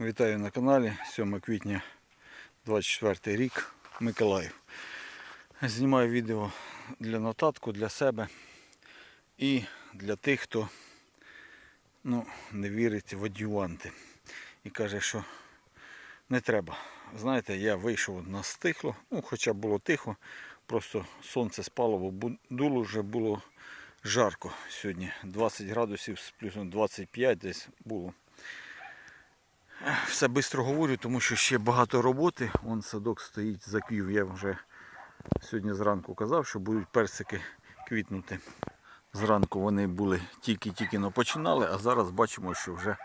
Вітаю на каналі 7 квітня 24 рік Миколаїв. Знімаю відео для нотатку для себе і для тих, хто ну, не вірить в адюванти і каже, що не треба. Знаєте, я вийшов на стихло, ну хоча було тихо, просто сонце спало, бо дуло вже було жарко сьогодні. 20 градусів з плюсом 25 десь було. Все швидко говорю, тому що ще багато роботи. Вон садок стоїть, заквів. Я вже сьогодні зранку казав, що будуть персики квітнути. Зранку вони були тільки-тільки починали, а зараз бачимо, що вже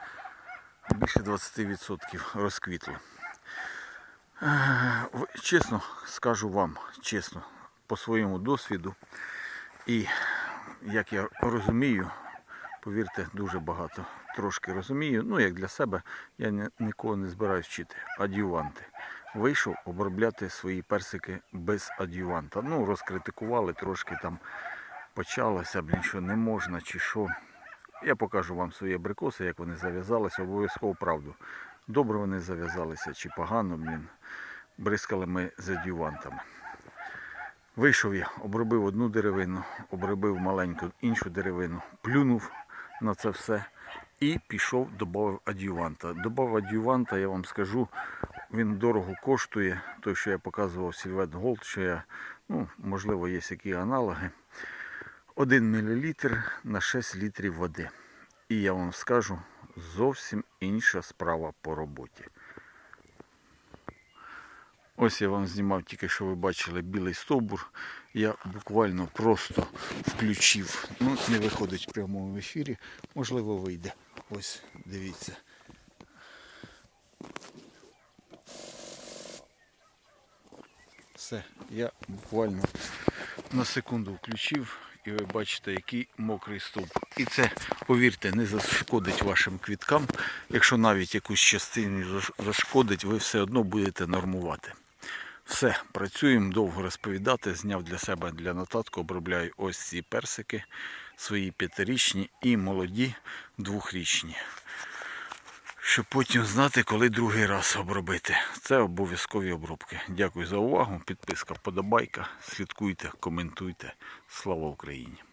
більше 20% розквітло. Чесно скажу вам, чесно, по своєму досвіду. І як я розумію, повірте, дуже багато трошки розумію. Ну, як для себе, я ні- нікого не збираюсь вчити. Адюванти. Вийшов обробляти свої персики без адюванта. Ну, розкритикували трошки там. Почалося, блін, що не можна чи що. Я покажу вам свої абрикоси, як вони зав'язалися, обов'язково правду. Добре вони зав'язалися чи погано, блін. Бризкали ми з адювантами. Вийшов я, обробив одну деревину, обробив маленьку іншу деревину, плюнув на це все і пішов, додав адюванта. Добав адюванта, я вам скажу, він дорого коштує. Той, що я показував Сільвет Голд, що я, ну, можливо, є які аналоги. 1 мл на 6 літрів води. І я вам скажу, зовсім інша справа по роботі. Ось я вам знімав тільки що ви бачили білий стовбур. Я буквально просто включив. Ну, не виходить в прямому ефірі. Можливо, вийде. Ось, дивіться. Все, я буквально на секунду включив і ви бачите, який мокрий стовп. І це, повірте, не зашкодить вашим квіткам. Якщо навіть якусь частину заш- зашкодить, ви все одно будете нормувати. Все, працюємо, довго розповідати. Зняв для себе для нотатку, обробляю ось ці персики, свої п'ятирічні і молоді двохрічні. Щоб потім знати, коли другий раз обробити. Це обов'язкові обробки. Дякую за увагу. Підписка, подобайка. Слідкуйте, коментуйте. Слава Україні!